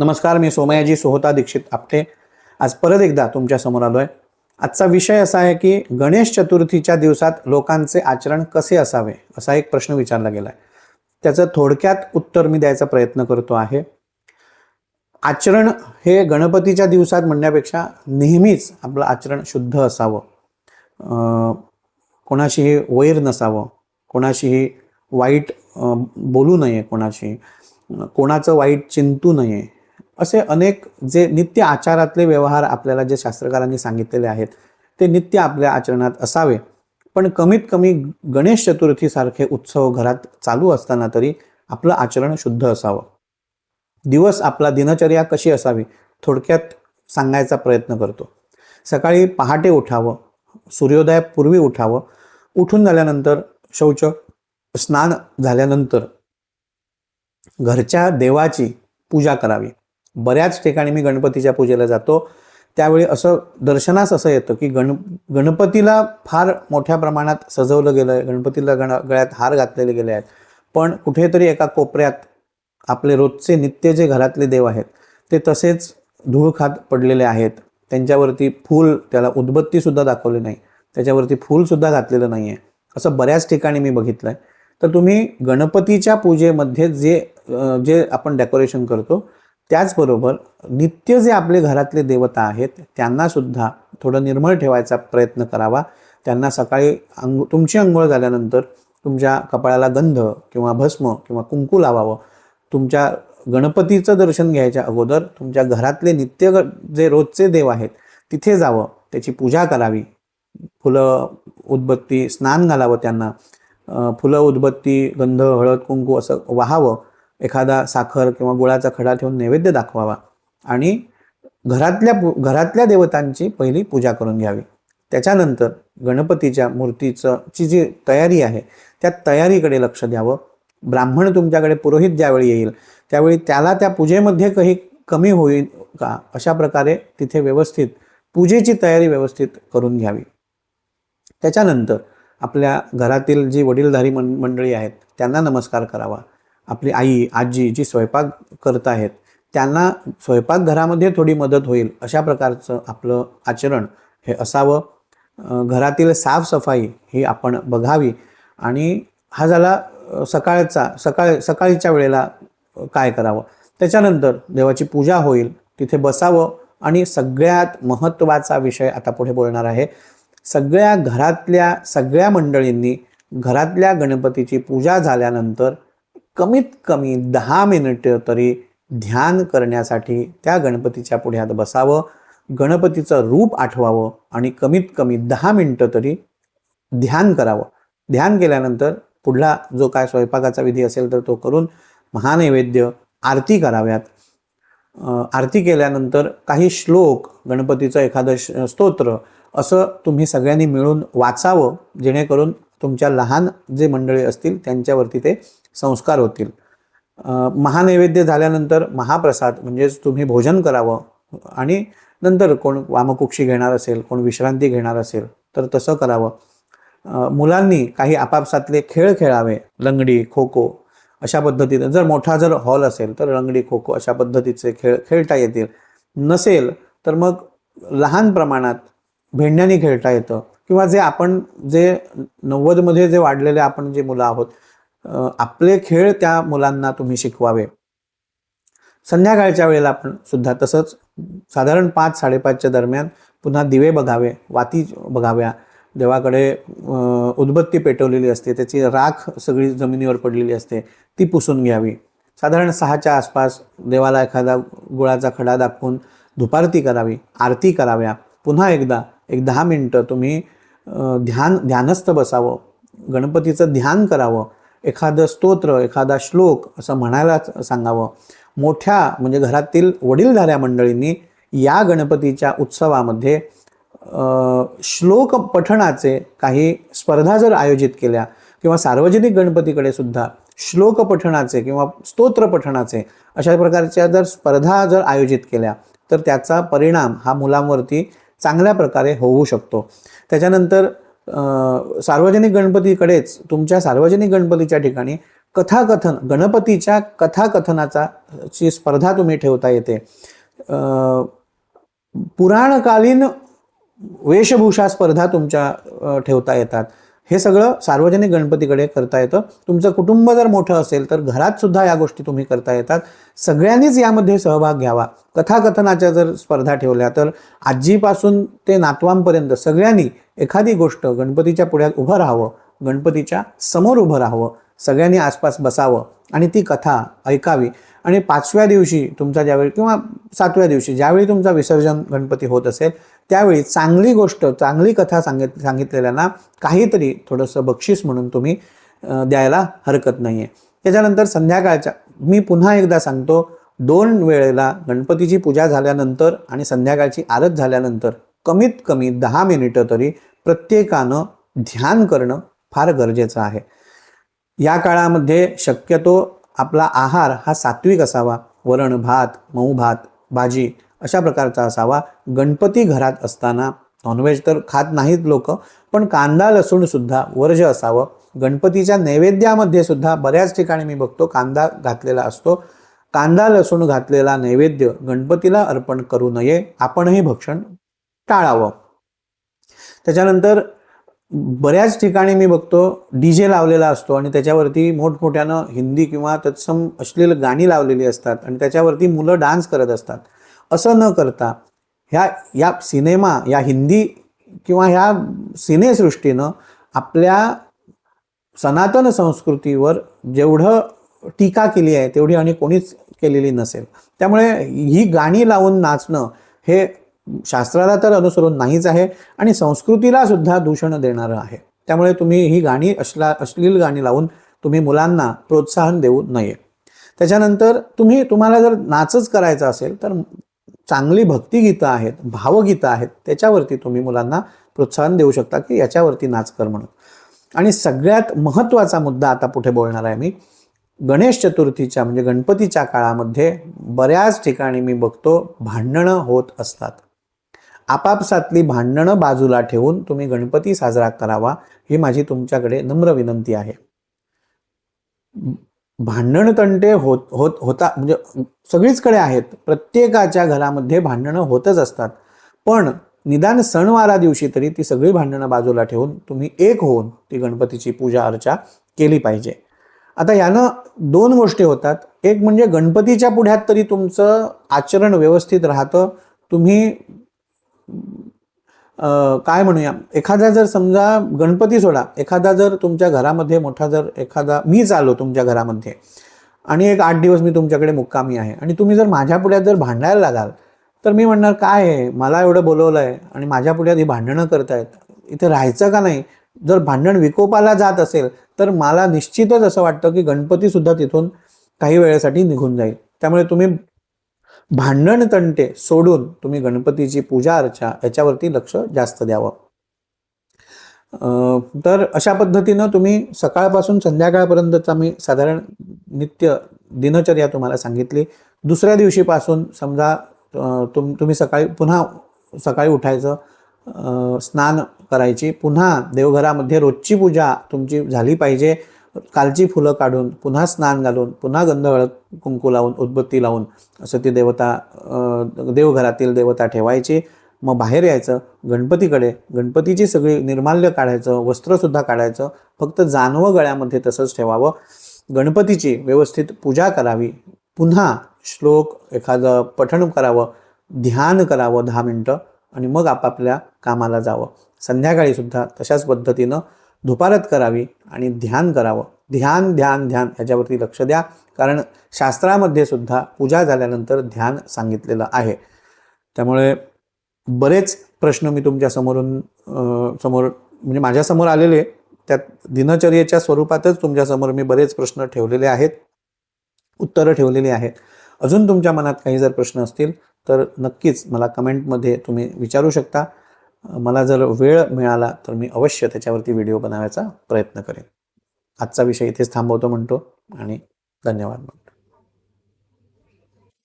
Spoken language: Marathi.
नमस्कार मी सोमयाजी सोहता दीक्षित आपटे. आज परत एकदा तुमच्यासमोर आलोय. आजचा विषय असा आहे की गणेश चतुर्थीच्या दिवसात लोकांचे आचरण कसे असावे असा एक प्रश्न विचारला गेला आहे त्याचं थोडक्यात उत्तर मी द्यायचा प्रयत्न करतो आहे. आचरण हे गणपतीच्या दिवसात म्हणण्यापेक्षा नेहमीच आपलं आचरण शुद्ध असावं. कोणाशीही वैर नसावं कोणाशीही वाईट बोलू नये कोणाशी कोणाचं वाईट चिंतू नये असे अनेक जे नित्य आचारातले व्यवहार आपल्याला जे शास्त्रकारांनी सांगितलेले आहेत ते नित्य आपल्या आचरणात असावे. पण कमीत कमी गणेश चतुर्थीसारखे उत्सव घरात चालू असताना तरी आपलं आचरण शुद्ध असावं. दिवस आपला दिनचर्या कशी असावी थोडक्यात सांगायचा प्रयत्न करतो. सकाळी पहाटे उठावं सूर्योदयापूर्वी उठावं उठून झाल्यानंतर शौच स्नान झाल्यानंतर घरच्या देवाची पूजा करावी. बऱ्याच ठिकाणी मी गणपतीच्या पूजेला जातो. त्यावेळी असं दर्शनास असं येतं की गण गणपतीला फार मोठ्या प्रमाणात सजवलं गेलं आहे गणपतीला गण गळ्यात हार घातलेले गेले आहेत. पण कुठेतरी एका कोपऱ्यात आपले रोजचे नित्य जे घरातले देव आहेत ते तसेच धूळ खात पडलेले आहेत. त्यांच्यावरती फूल त्याला उदबत्तीसुद्धा दाखवली नाही. त्याच्यावरती फूलसुद्धा घातलेलं नाही आहे असं बऱ्याच ठिकाणी मी बघितलं आहे तर तुम्ही गणपतीच्या पूजेमध्ये जे जे आपण डेकोरेशन करतो त्याचबरोबर नित्य जे आपले घरातले देवता आहेत त्यांनासुद्धा थोडं निर्मळ ठेवायचा प्रयत्न करावा. त्यांना सकाळी अंग तुमची अंघोळ झाल्यानंतर तुमच्या कपाळाला गंध किंवा भस्म किंवा कुंकू लावावं. तुमच्या गणपतीचं दर्शन घ्यायच्या अगोदर तुमच्या घरातले नित्य जे रोजचे देव आहेत तिथे जावं. त्याची पूजा करावी. फुलं उदबत्ती स्नान घालावं त्यांना. फुलं उदबत्ती गंध हळद कुंकू असं वाहावं. एखादा साखर किंवा गुळाचा खडा ठेवून नैवेद्य दाखवावा. आणि घरातल्या घरातल्या देवतांची पहिली पूजा करून घ्यावी. त्याच्यानंतर गणपतीच्या मूर्तीचं ची जी तयारी आहे त्या तयारीकडे लक्ष द्यावं. ब्राह्मण तुमच्याकडे पुरोहित ज्यावेळी येईल त्यावेळी त्याला त्या पूजेमध्ये काही कमी होईल का? अशा प्रकारे तिथे व्यवस्थित पूजेची तयारी व्यवस्थित करून घ्यावी. त्याच्यानंतर आपल्या घरातील जी वडीलधारी मं मंडळी आहेत त्यांना नमस्कार करावा. आपली आई आजी जी स्वयंपाक करत आहेत त्यांना स्वयंपाकघरामध्ये थोडी मदत होईल अशा प्रकारचं आपलं आचरण हे असावं. घरातील साफसफाई ही आपण बघावी आणि हा झाला सकाळचा सकाळ सकाळच्या वेळेला काय करावं? त्याच्यानंतर देवाची पूजा होईल तिथे बसावं आणि सगळ्यात महत्त्वाचा विषय आता पुढे बोलणार आहे. सगळ्या घरातल्या सगळ्या मंडळींनी घरातल्या गणपतीची पूजा झाल्यानंतर कमीत कमी दहा मिनिटं तरी ध्यान करण्यासाठी त्या गणपतीच्या पुढ्यात बसावं गणपतीचं रूप आठवावं आणि कमीत कमी दहा मिनटं तरी ध्यान करावं. ध्यान केल्यानंतर पुढला जो काय स्वयंपाकाचा विधी असेल तर तो करून महानैवेद्य आरती कराव्यात. आरती केल्यानंतर काही श्लोक गणपतीचं एखादं श- स्तोत्र असं तुम्ही सगळ्यांनी मिळून वाचावं जेणेकरून तुमच्या लहान जे मंडळी असतील त्यांच्यावरती ते संस्कार होतील. महानैवेद्य झाल्यानंतर महाप्रसाद म्हणजेच तुम्ही भोजन करावं आणि नंतर कोण वामकुक्षी घेणार असेल कोण विश्रांती घेणार असेल तर तसं करावं. मुलांनी काही आपापसातले खेळ खेळावे लंगडी खो खो अशा पद्धतीने. जर मोठा जर हॉल असेल तर लंगडी खो खो अशा पद्धतीचे खेळ खेळता येतील. नसेल तर मग लहान प्रमाणात भेंड्यानी खेळता येतं. किंवा जे आपण जे नव्वदमध्ये जे वाढलेले आपण जे मुलं आहोत आपले खेळ त्या मुलांना तुम्ही शिकवावे. संध्याकाळच्या वेळेला आपण सुद्धा तसंच साधारण पाच साडेपाचच्या दरम्यान पुन्हा दिवे बघावे वाती बघाव्या. देवाकडे उदबत्ती पेटवलेली असते त्याची राख सगळी जमिनीवर पडलेली असते ती पुसून घ्यावी. साधारण सहाच्या आसपास देवाला एखादा गुळाचा खडा दाखवून धुपारती करावी आरती कराव्या. पुन्हा एकदा एक दहा मिनटं तुम्ही ध्यान ध्यानस्थ बसावं. गणपतीचं ध्यान करावं. एखादं स्तोत्र एखादा श्लोक असं म्हणायला सांगावं. मोठ्या म्हणजे घरातील वडीलधाऱ्या मंडळींनी या गणपतीच्या उत्सवामध्ये श्लोक पठणाचे काही स्पर्धा जर आयोजित केल्या किंवा सार्वजनिक गणपतीकडे सुद्धा श्लोक पठणाचे किंवा स्तोत्र पठणाचे अशा प्रकारच्या जर स्पर्धा जर आयोजित केल्या तर त्याचा परिणाम हा मुलांवरती चांगल्या प्रकारे होऊ शकतो. त्याच्यानंतर सार्वजनिक गणपतीकडेच तुमच्या सार्वजनिक गणपतीच्या ठिकाणी कथाकथन गणपतीच्या कथाकथनाचा ची स्पर्धा तुम्ही ठेवता येते. पुराणकालीन वेशभूषा स्पर्धा तुमच्या ठेवता येतात. हे सगळं सार्वजनिक गणपतीकडे करता येतं. तुमचं कुटुंब जर मोठं असेल तर घरात सुद्धा या गोष्टी तुम्ही करता येतात. सगळ्यांनीच यामध्ये सहभाग घ्यावा. कथाकथनाच्या जर स्पर्धा ठेवल्या तर आजीपासून ते नातवांपर्यंत सगळ्यांनी एखादी गोष्ट गणपतीच्या पुढ्यात उभं राहावं गणपतीच्या समोर उभं राहावं सगळ्यांनी आसपास बसावं आणि ती कथा ऐकावी. आणि पाचव्या दिवशी तुमचा ज्यावेळी किंवा सातव्या दिवशी ज्यावेळी तुमचा विसर्जन गणपती होत असेल त्यावेळी चांगली गोष्ट चांगली कथा सांगित सांगितलेल्यांना काहीतरी थोडंसं बक्षीस म्हणून तुम्ही द्यायला हरकत नाही आहे त्याच्यानंतर संध्याकाळच्या मी पुन्हा एकदा सांगतो दोन वेळेला गणपतीची पूजा झाल्यानंतर आणि संध्याकाळची आरत झाल्यानंतर कमीत कमी दहा मिनिटं तरी प्रत्येकानं ध्यान करणं फार गरजेचं आहे. या काळामध्ये शक्यतो आपला आहार हा सात्विक असावा. वरण भात मऊ भात भाजी अशा प्रकारचा असावा. गणपती घरात असताना नॉनव्हेज तर खात नाहीत लोक पण कांदा लसूण सुद्धा वर्ज असावं. गणपतीच्या नैवेद्यामध्ये सुद्धा बऱ्याच ठिकाणी मी बघतो कांदा घातलेला असतो. कांदा लसूण घातलेला नैवेद्य गणपतीला अर्पण करू नये आपणही भक्षण टाळावं. त्याच्यानंतर बऱ्याच ठिकाणी मी बघतो डी जे लावलेला असतो आणि त्याच्यावरती मोठमोठ्यानं हिंदी किंवा तत्सम अश्लील गाणी लावलेली असतात आणि त्याच्यावरती मुलं डान्स करत असतात. असं न करता ह्या या सिनेमा या हिंदी किंवा ह्या सिनेसृष्टीनं आपल्या सनातन संस्कृतीवर जेवढं टीका केली आहे तेवढी आणि कोणीच केलेली नसेल. त्यामुळे ही गाणी लावून नाचणं हे शास्त्राला तर अनुसरून नाहीच आहे आणि संस्कृतीला सुद्धा दूषण देणारं आहे. त्यामुळे तुम्ही ही गाणी असला अश्लील गाणी लावून तुम्ही मुलांना प्रोत्साहन देऊ नये. त्याच्यानंतर तुम्ही तुम्हाला जर नाचच करायचा असेल तर चांगली भक्तिगीतं आहेत भावगीतं आहेत त्याच्यावरती तुम्ही मुलांना प्रोत्साहन देऊ शकता की याच्यावरती नाच कर म्हणून. आणि सगळ्यात महत्त्वाचा मुद्दा आता पुढे बोलणार आहे मी. गणेश चतुर्थीच्या म्हणजे गणपतीच्या काळामध्ये बऱ्याच ठिकाणी मी बघतो भांडणं होत असतात. आपापसातली भांडणं बाजूला ठेवून तुम्ही गणपती साजरा करावा ही माझी तुमच्याकडे नम्र विनंती आहे. भांडण तंटे होत होत होता म्हणजे सगळीचकडे आहेत. प्रत्येकाच्या घरामध्ये भांडणं होतच असतात. पण निदान सणवारा दिवशी तरी ती सगळी भांडणं बाजूला ठेवून तुम्ही एक होऊन ती गणपतीची पूजा अर्चा केली पाहिजे. आता यानं दोन गोष्टी होतात. एक म्हणजे गणपतीच्या पुढ्यात तरी तुमचं आचरण व्यवस्थित राहतं. तुम्ही काय म्हणूया? एखादा जर समजा गणपती सोडा एखादा जर तुमच्या घरामध्ये मोठा जर एखादा मीच आलो तुमच्या घरामध्ये आणि एक आठ दिवस मी तुमच्याकडे मुक्कामी आहे आणि तुम्ही जर माझ्या पुढ्यात जर भांडायला लागाल तर मी म्हणणार काय आहे? मला एवढं बोलवलं आहे आणि माझ्या पुढ्यात ही भांडणं करतायत. इथे राहायचं का नाही? जर भांडण विकोपाला जात असेल तर मला निश्चितच असं वाटतं की गणपतीसुद्धा तिथून काही वेळेसाठी निघून जाईल. त्यामुळे तुम्ही भांडण तंटे सोडून तुम्ही गणपतीची पूजा अर्चा याच्यावरती लक्ष जास्त द्यावं. तर अशा पद्धतीनं तुम्ही सकाळपासून संध्याकाळपर्यंतचा मी साधारण नित्य दिनचर्या तुम्हाला सांगितली. दुसऱ्या दिवशीपासून समजा तुम तुम्ही सकाळी पुन्हा सकाळी उठायचं स्नान करायची. पुन्हा देवघरामध्ये रोजची पूजा तुमची झाली पाहिजे. कालची फुलं काढून पुन्हा स्नान घालून पुन्हा गंध हळद कुंकू लावून उदबत्ती लावून असं ती देवता देवघरातील देवता ठेवायची. मग बाहेर यायचं गणपतीकडे गणपतीची सगळी निर्माल्य काढायचं वस्त्रसुद्धा काढायचं फक्त जानवं गळ्यामध्ये तसंच ठेवावं. गणपतीची व्यवस्थित पूजा करावी. पुन्हा श्लोक एखादं पठण करावं ध्यान करावं दहा मिनटं आणि मग आपापल्या कामाला जावं. संध्याकाळीसुद्धा तशाच पद्धतीनं धुपारत करावी आणि ध्यान करावं. ध्यान ध्यान ध्यान ह्याच्यावरती लक्ष द्या. कारण शास्त्रामध्ये सुद्धा पूजा झाल्यानंतर ध्यान सांगितलेलं आहे. त्यामुळे बरेच प्रश्न मी तुमच्या समोरून समोर म्हणजे माझ्यासमोर आलेले त्यात दिनचर्येच्या स्वरूपातच तुमच्यासमोर मी बरेच प्रश्न ठेवलेले आहेत. उत्तरं ठेवलेली आहेत. अजून तुमच्या मनात काही जर प्रश्न असतील तर नक्कीच मला कमेंटमध्ये तुम्ही विचारू शकता. मला जर वेळ मिळाला तर मी अवश्य त्याच्यावरती व्हिडिओ बनवायचा प्रयत्न करेन. आजचा विषय इथेच थांबवतो म्हणतो आणि धन्यवाद